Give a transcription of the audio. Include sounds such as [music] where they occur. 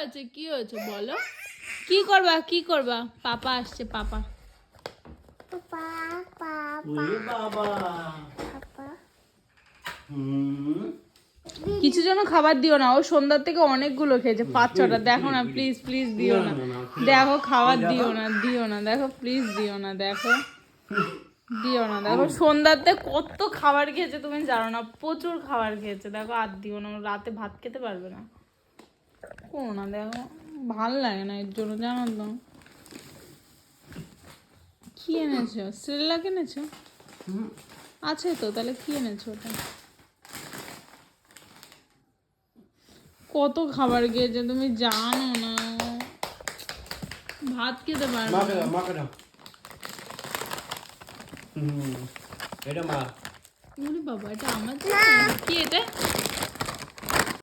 হয়েছে কি হয়েছে বলো? কি করবা? কি করবা? পাপা আসছে পাপা। কিছু জন খাবার দিও না। ও সন্ধ্যার থেকে অনেকগুলো খেয়েছে। পাঁচ ছটা। দেখো না প্লিজ প্লিজ দিও না, দেখো খাবার দিও না দিও না। দেখো প্লিজ দিও না দেখো। [laughs] দিও না। দেখো সন্ধ্যাতে কত খাবার খেয়েছে তুমি জানো না। প্রচুর খাবার খেয়েছে। দেখো আর দিও না। রাতে ভাত খেতে পারবে না। করো না দেখো। ভালো লাগে না এর জন্য জানো তো। কি এনেছো? সিরিয়াল এনেছো? আছে তো তাহলে কি এনেছো ওটা? কত খাবার খেয়েছে তুমি জানো না। ভাত খেতে পারবে মাকে দাও মাকে দাও। হুম এটা মা। বাবা এটা আমার? কি এটা?